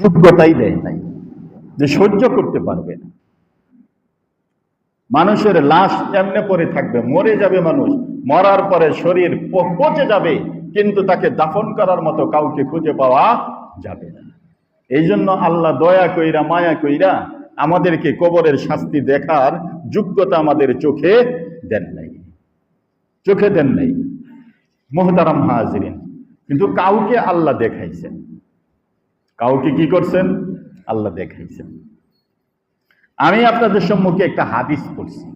যোগ্যতাই দেয় নাই, যে সহ্য করতে পারবে না। মানুষের লাশ এমনে পরে থাকবে, মরে যাবে মানুষ, মরার পরে শরীর পচে যাবে, কিন্তু তাকে দাফন করার মতো কাউকে খুঁজে পাওয়া যাবে না। এই জন্য আল্লাহ দয়া কইরা, মায়া কইরা আমাদেরকে কবরের শাস্তি দেখার যোগ্যতা আমাদের চোখে দেন নাই। চোখে দেন নাই। মোহতারাম হাজরিন। কিন্তু কাউকে আল্লাহ দেখাইছেন। কাউকে কি করছেন? আল্লাহ দেখাইছেন। আমি আপনাদের সম্মুখে একটা হাদিস পড়ছি।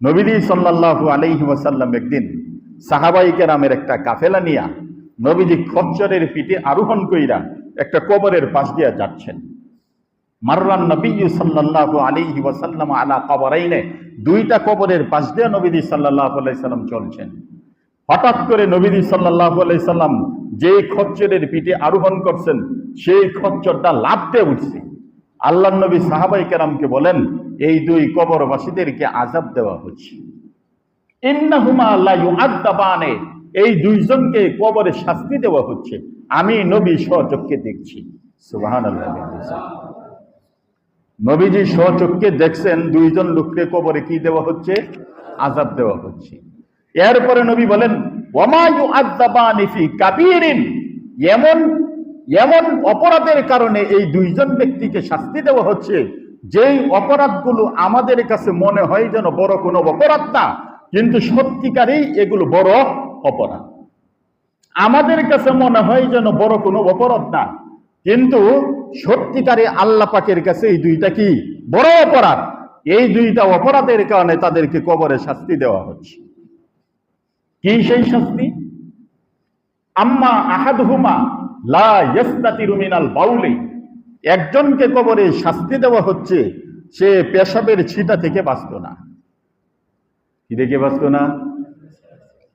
নবীজি সাল্লাল্লাহু আলাইহি ওয়াসাল্লাম একদিন সাহাবাই কেরামের একটা কাফেলা নিয়া নবীজি খচ্চরের পিঠে আরোহণ কইরা একটা কবরের পাশ দিয়া যাচ্ছেন। মাররান নবী সাল্লাল্লাহু আলাইহি ওয়াসাল্লাম আলা কবরাইনে দুইটা কবরের পাশ দিয়া নবীজি সাল্লাল্লাহু আলাইহি সাল্লাম চলছেন। হঠাৎ করে নবীজি সাল্লাল্লাহু আলাইহি সাল্লাম যে খচ্চরের পিঠে আরোহণ করছেন সেই খচ্চরটা লাভ দিয়ে উঠছে। আল্লাহ নবী সাহাবাই কেরামকে বলেন, এই দুই কবরবাসীদেরকে আজাব দেওয়া হচ্ছে। ইউআদ্দাবানে, এই দুইজনকে কবরে শাস্তি দেওয়া হচ্ছে। আমি নবী স্বচক্ষে দেখছি। নবীজি স্বচক্ষে দেখছেন দুইজন লোককে কবরে কি দেওয়া হচ্ছে? আজাব দেওয়া হচ্ছে। এরপরে নবী বলেন ওমা ইউআদ্দাবানি ফি কাবীরিন, এমন এমন অপরাধের কারণে এই দুইজন ব্যক্তিকে শাস্তি দেওয়া হচ্ছে, যেই অপরাধগুলো আমাদের কাছে মনে হয় যেন বড় কোনো অপরাধ না, কিন্তু সত্যিকারেই এগুলো বড় অপরাধ। আমাদের কাছে মনে হয় যেন বড় কোনো অপরাধ না, কিন্তু সত্যিকারে আল্লাহ পাকের কাছে এই দুইটা কি বড় অপরাধ? এই দুইটা অপরাধের কারণে তাদেরকে কবরে শাস্তি দেওয়া হচ্ছে। কি সেই শাস্তি? আম্মা আহাদহুমা লা ইয়াস্তাতিরু মিনাল বাউলি। একজনকে কবরে শাস্তি দেওয়া হচ্ছে, সে পেশাবের ছিটা থেকে বাঁচত না। কি দেখে বাঁচত না?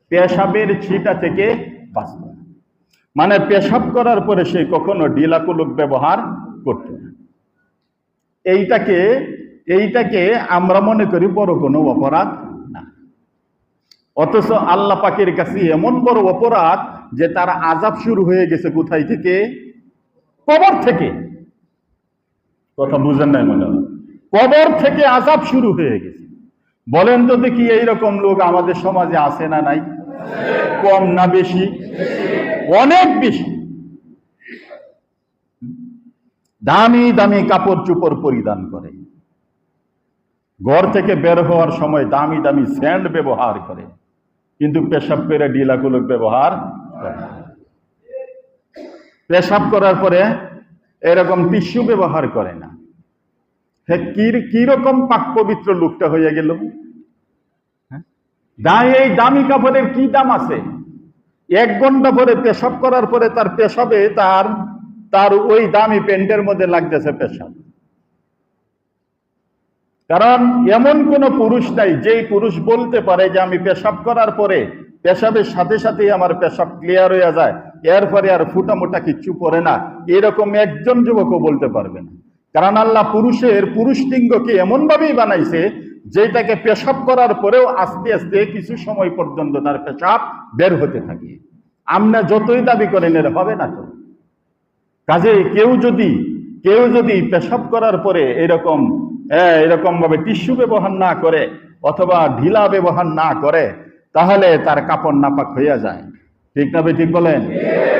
পেশাবের ছিটা থেকে বাঁচত না। মানে পেশাব করার পরে সে কখনো ডিলাকুলুক ব্যবহার করত না। এইটাকে এইটাকে আমরা মনে করি বড় কোনো অপরাধ না। অথচ আল্লাহ পাকের কাছে এমন বড় অপরাধ যে তার আজাব শুরু হয়ে গেছে কোথায় থেকে? কবর থেকে। কথা বুঝেন নাই মনে হয়? কবর থেকে আজাব শুরু হয়ে গেছে। বলেন তো দেখি এইরকম লোক আমাদের সমাজে আছে না নাই? কম না বেশি? অনেক বেশি। দামি দামি কাপড় চোপড় পরিধান করে। ঘর থেকে বের হওয়ার সময় দামি দামি স্যান্ড ব্যবহার করে। কিন্তু পেশাব করে ডিলাকুলক ব্যবহার পেশাব করার পরে এরকম টিস্যু ব্যবহার করে না। কীরকম পাক পবিত্র লোকটা হয়ে গেল? হ্যাঁ? এই দামি কাপড়ের কি দাম আছে? এক ঘণ্টা পরে পেশাব করার পরে তার পেশাবে তার তার ওই দামি প্যান্টের মধ্যে লাগতেছে পেশাব। কারণ এমন কোন পুরুষ নাই, যেই পুরুষ বলতে পারে যে আমি পেশাব করার পরে পেশাবের সাথে সাথেই আমার পেশাব ক্লিয়ার হয়ে যায়। এরপরে আর ফুটা মোটা কিচ্ছু পরে না। এরকম একজন যুবকও বলতে পারবে না। কারণ আল্লাহ পুরুষের পুরুষ লিঙ্গকে এমন ভাবেই বানাইছে যেটাকে পেশাব করার পরেও আস্তে আস্তে কিছু সময় পর্যন্ত তার পেশাব বের হতে থাকে। আমরা যতই দাবি করেন এর হবে না তো। কাজে কেউ যদি কেউ যদি পেশাব করার পরে এরকম হ্যাঁ, এরকম ভাবে টিস্যু ব্যবহার না করে অথবা ঢিলা ব্যবহার না করে তাহলে তার কাপড় নাপাক হইয়া যায়। ঠিক না ঠিক বলেন?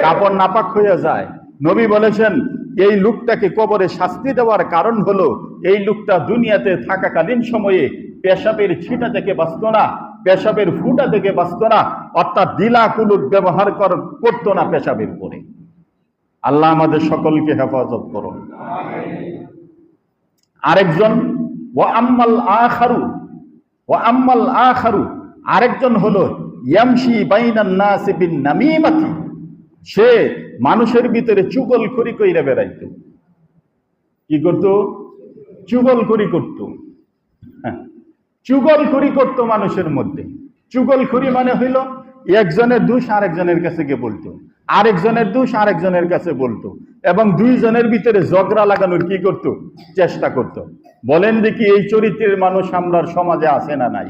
কাপড় নাপাক হইয়া যায়। নবী বলেছেন, এই লোকটাকে কবরে শাস্তি দেওয়ার কারণ হলো, এই লোকটা দুনিয়াতে থাকাকালীন সময়ে পেশাবের ছিটা থেকে বাঁচত না, পেশাবের ফুটা থেকে বাঁচত না, অর্থাৎ দিলা কুলুক ব্যবহার কর- করতো না পেশাবের পরে আল্লাহ আমাদের সকলকে হেফাজত করুন। আরেকজন ও আম্মাল আখারু ও আম্মাল আখারু আরেকজন হলো ইয়ামশি বাইনান নামিমাতি সে মানুষের ভিতরে চুগল করি কইরা বেড়াইতো। কি করত? চুগল করি করত। হ্যাঁ, চুগল করি করত মানুষের মধ্যে। চুগল করি মানে হইল একজনের দোষ আরেকজনের কাছে গিয়ে বলতো। আরেকজনের দোষ আরেকজনের কাছে বলতো। এবং দুইজনের ভিতরে ঝগড়া লাগানোর কি করত? চেষ্টা করত। বলেন দেখি এই চরিত্রের মানুষ আমরার সমাজে আছে না নাই?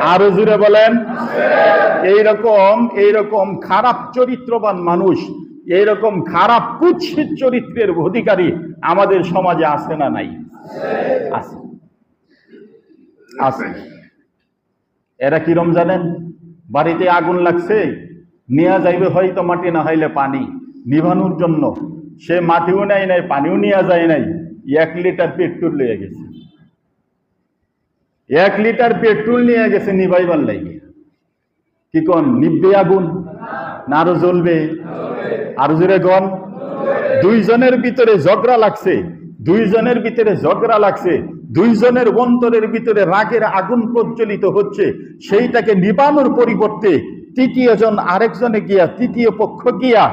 আরও জুড়ে বলেন। এইরকম এইরকম খারাপ চরিত্রবান মানুষ, এইরকম খারাপ কুৎসিত চরিত্রের অধিকারী আমাদের সমাজে আছে না নাই? আছে। আছে। এরা কিরম জানেন? বাড়িতে আগুন লাগছে নেওয়া যাইবে হয়তো মাটি না হইলে পানি। নিভানোর জন্য সে মাটিও নেয় নাই, পানিও নেওয়া যায় নাই, এক লিটার পেট্রোল লিয়ে গেছে। এক লিটার পেট্রোল নিয়ে গেছে নিভাইবার লাগে কি কন নিববে আগুন? না আরও জ্বলবে? আরও জোরে গন দুইজনের ভিতরে ঝগড়া লাগছে, দুইজনের ভিতরে ঝগড়া লাগছে, দুইজনের অন্তরের ভিতরে রাগের আগুন প্রজ্বলিত হচ্ছে, সেইটাকে নিবানোর পরিবর্তে তৃতীয় জন আরেকজনে গিয়া, তৃতীয় পক্ষ গিয়া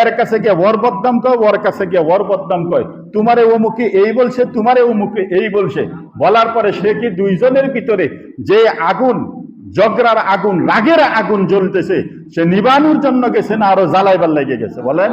এর কাছে গিয়ে ওর বদনাম কয়, ওর কাছে গিয়ে ওর বদনাম কয়। তোমারে অমুকে এই বলছে, তোমারে অমুকে এই বলছে। বলার পরে সে কি দুইজনের ভিতরে যে আগুন জগরার আগুন, রাগের আগুন জ্বলতেছে, সে নিবানোর জন্য গেছে না আরও জ্বালাইবার লেগে গেছে? বলেন।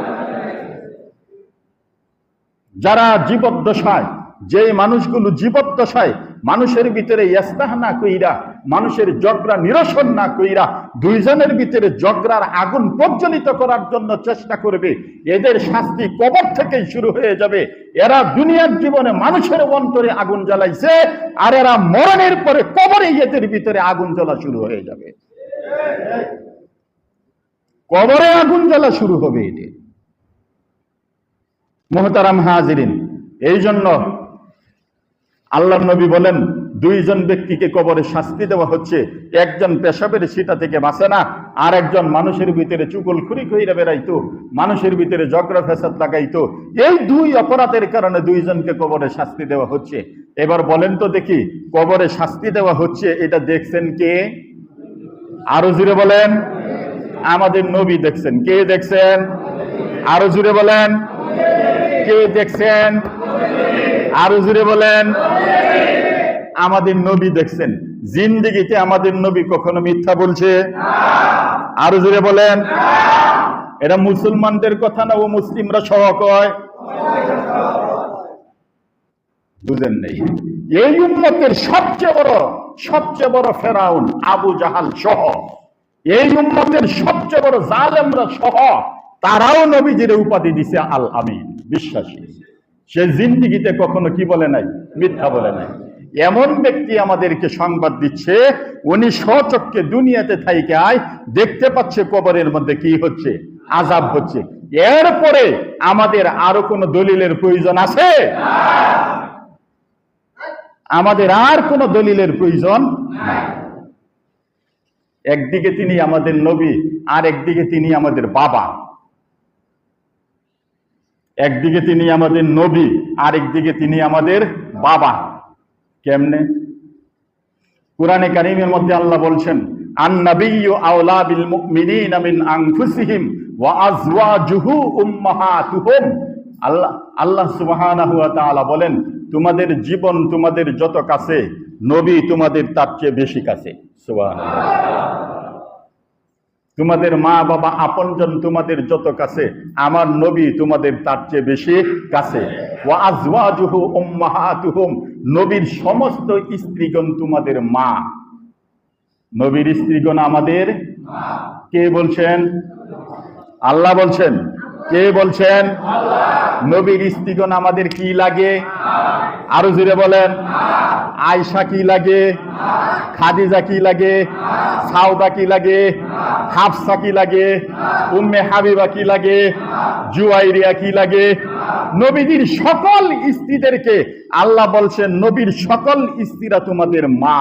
যারা জীবদ্দশায় যে মানুষগুলো জীবদ্দশায় মানুষের ভিতরে ইস্তাহ না কইরা, মানুষের জগরা নিরসন না কইরা, দুইজনের ভিতরে জগরার আগুন প্রজ্বলিত করার জন্য চেষ্টা করবে। এদের শাস্তি কবর থেকেই শুরু হয়ে যাবে। এরা দুনিয়ার জীবনে মানুষের অন্তরে আগুন জ্বালাইছে, আর এরা মরণের পরে কবরে এদের ভিতরে আগুন জ্বলা শুরু হয়ে যাবে। কবরে আগুন জ্বলা শুরু হবে এদের। মোহতারাম হাজিরিন এই জন্য আল্লাহ নবী বলেন, দুইজন ব্যক্তিকে কবরে শাস্তি দেওয়া হচ্ছে, একজন পেশাবের সিটা থেকে বাঁচে না, আর একজন মানুষের ভিতরে চুকল খুরি কইরা বেড়াইতো, মানুষের ভিতরে জগরা ফেসাদ লাগাইতো। এই দুই অপরাধের কারণে দুইজনকে কবরে শাস্তি দেওয়া হচ্ছে। এবার বলেন তো দেখি, কবরে শাস্তি দেওয়া হচ্ছে, এটা দেখছেন কে? আরও জুড়ে বলেন। আমাদের নবী দেখছেন। কে দেখছেন? আরও জুড়ে বলেন। কে দেখছেন? আরও জুড়ে বলেন। আমাদের নবী দেখছেন। জিন্দিগিতে আমাদের নবী কখনো মিথ্যা বলছে? আরও জুড়ে বলেন। এটা মুসলমানদের কথা না, ও মুসলিমরা সহ কয়? বুঝেন নেই। এই উম্মতের সবচেয়ে বড় সবচেয়ে বড় ফেরাউন আবু জাহাল সহ। এই উম্মতের সবচেয়ে বড় জালেমরা সহ। তারাও নবীজির উপাধি দিছে আল আমিন। বিশ্বাসী। সে জিন্দিগিতে কখনো কি বলে নাই? মিথ্যা বলে নাই। এমন ব্যক্তি আমাদেরকে সংবাদ দিচ্ছে, উনি স্বচক্ষে দুনিয়াতে থাইকে আয়, দেখতে পাচ্ছে কবরের মধ্যে কি হচ্ছে? আজাব হচ্ছে। এরপরে আমাদের আরও কোনো দলিলের প্রয়োজন আছে? আমাদের আর কোনো দলিলের প্রয়োজন? একদিকে তিনি আমাদের নবী আর একদিকে তিনি আমাদের বাবা। একদিকে তিনি আমাদের নবী আর একদিকে তিনি আমাদের বাবা। কেমনে? কোরআনে কারিমের মধ্যে আল্লাহ বলছেন আওলা বিল আল্লাহ আল্লাহ বলেন, তোমাদের জীবন তোমাদের যত কাছে, নবী তোমাদের তার চেয়ে বেশি কাছে। তোমাদের মা বাবা আপনজন তোমাদের যত কাছে, আমার নবী তোমাদের তার চেয়ে বেশি কাছে। নবীর সমস্ত স্ত্রীগণ তোমাদের মা। নবীর স্ত্রীগণ আমাদের কে বলছেন? আল্লাহ বলছেন। কে বলছেন? নবীর স্ত্রীগণ আমাদের কি লাগে? আরও জুড়ে বলেন। আয়সা কি লাগে? খাদিজা কি লাগে? সাউদা কি লাগে? হাফসা কি লাগে? উম্মে হাবিবা কি লাগে? জুয়াইরিয়া কি লাগে? নবীজির সকল স্ত্রীদেরকে আল্লাহ বলছেন, নবীর সকল স্ত্রীরা তোমাদের মা।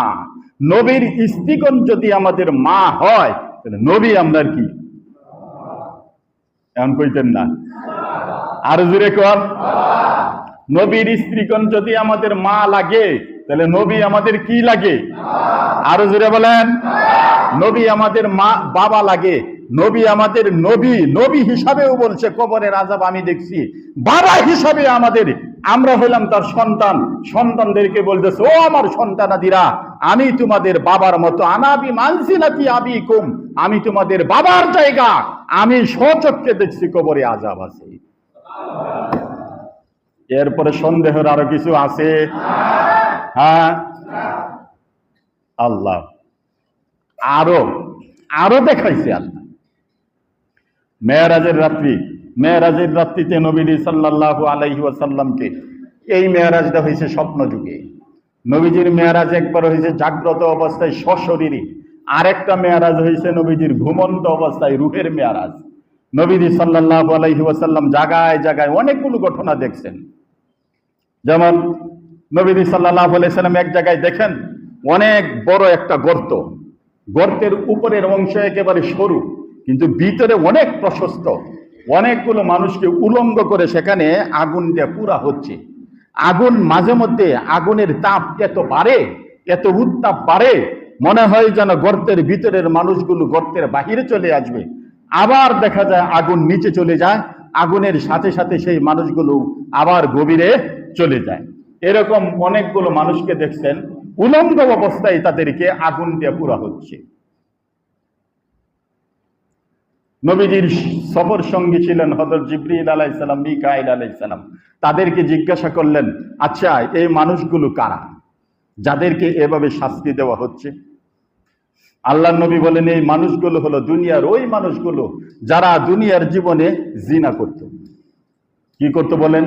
নবীর স্ত্রীগণ যদি আমাদের মা হয়, তাহলে নবী আমরা কি? এমন কইতেন না। আর জুড়ে কর। নবীর স্ত্রীগণ যদি আমাদের মা লাগে, তাহলে নবী আমাদের কি লাগে? আরও জুড়ে বলেন। নবী আমাদের মা, বাবা লাগে। নবী আমাদের নবী নবী হিসাবেও বলছে, কবরের আজাব আমি দেখছি। বাবা হিসাবে আমাদের আমরা হইলাম তার সন্তান। সন্তানদেরকে বলতেছে, ও আমার সন্তানাদিরা, আমি তোমাদের বাবার মতো আনাবি মানসি নাকি আবি কুম আমি তোমাদের বাবার জায়গা, আমি সচক্ষে দেখছি কবরে আজাব আছে। এরপরে সন্দেহের আরও কিছু আছে? হ্যাঁ? আল্লাহ। আরও আরও দেখাইছে আল্লাহ। মেয়েরাজের রাত্রি মেয়েরাজের রাত্রিতে নবীজি সাল্লাল্লাহু আলাইহি ওয়াসাল্লামকে, এই মেয়েরাজটা হয়েছে স্বপ্ন যুগে নবীজির মেয়েরাজ একবার হয়েছে জাগ্রত অবস্থায় সশরীরী। আরেকটা মেয়ারাজ হয়েছে নবীজির ঘুমন্ত অবস্থায় রুহের মেয়ারাজ। নবীজি সাল্লাল্লাহু আলাইহি ওয়াসাল্লাম জায়গায় জায়গায় অনেকগুলো ঘটনা দেখছেন। যেমন নবীজি সাল্লাল্লাহু আলাইহি সাল্লাম এক জায়গায় দেখেন, অনেক বড় একটা গর্ত। গর্তের উপরের অংশ একেবারে সরু, কিন্তু ভিতরে অনেক প্রশস্ত। অনেকগুলো মানুষকে উলঙ্গ করে সেখানে আগুন দিয়ে পুরা হচ্ছে। আগুন মাঝে মধ্যে আগুনের তাপ এত বাড়ে, এত উত্তাপ বাড়ে, মনে হয় যেন গর্তের ভিতরের মানুষগুলো গর্তের বাহিরে চলে আসবে। আবার দেখা যায় আগুন নিচে চলে যায়, আগুনের সাথে সাথে সেই মানুষগুলো আবার গভীরে চলে যায়। এরকম অনেকগুলো মানুষকে দেখছেন, উলঙ্গ অবস্থায় তাদেরকে আগুন দিয়ে পুরা হচ্ছে। নবীজির সফর সঙ্গী ছিলেন হজরত জিব্রিল আলাইসালাম মিকাইল আলাইসালাম তাদেরকে জিজ্ঞাসা করলেন আচ্ছা এই মানুষগুলো কারা? যাদেরকে এভাবে শাস্তি দেওয়া হচ্ছে? আল্লাহ নবী বলেন, এই মানুষগুলো হলো দুনিয়ার ওই মানুষগুলো যারা দুনিয়ার জীবনে জিনা করত। কি করতো বলেন?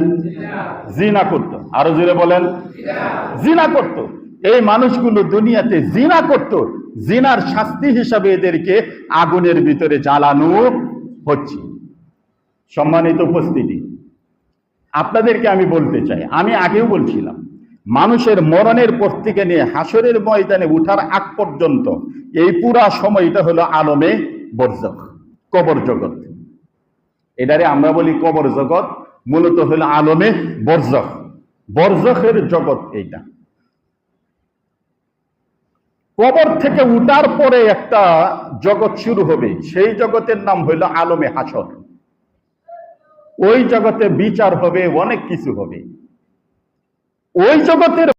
জিনা করত। আরও জোরে বলেন, জিনা করত। এই মানুষগুলো দুনিয়াতে জিনা করত। জিনার শাস্তি হিসাবে এদেরকে আগুনের ভিতরে জ্বালানো হচ্ছে। সম্মানিত উপস্থিতি, আপনাদেরকে আমি বলতে চাই, আমি আগেও বলছিলাম, মানুষের মরণের পর থেকে নিয়ে হাসরের ময়দানে উঠার আগ পর্যন্ত এই পুরা সময়টা হলো আলমে বর্জক, কবর জগৎ। এটারে আমরা বলি কবর জগৎ, মূলত হলো আলমে বর্জক। বর্জকের জগৎ এইটা। কবর থেকে উঠার পরে একটা জগৎ শুরু হবে। সেই জগতের নাম হইল আলমে হাসর। ওই জগতে বিচার হবে, অনেক কিছু হবে। ওই জগতের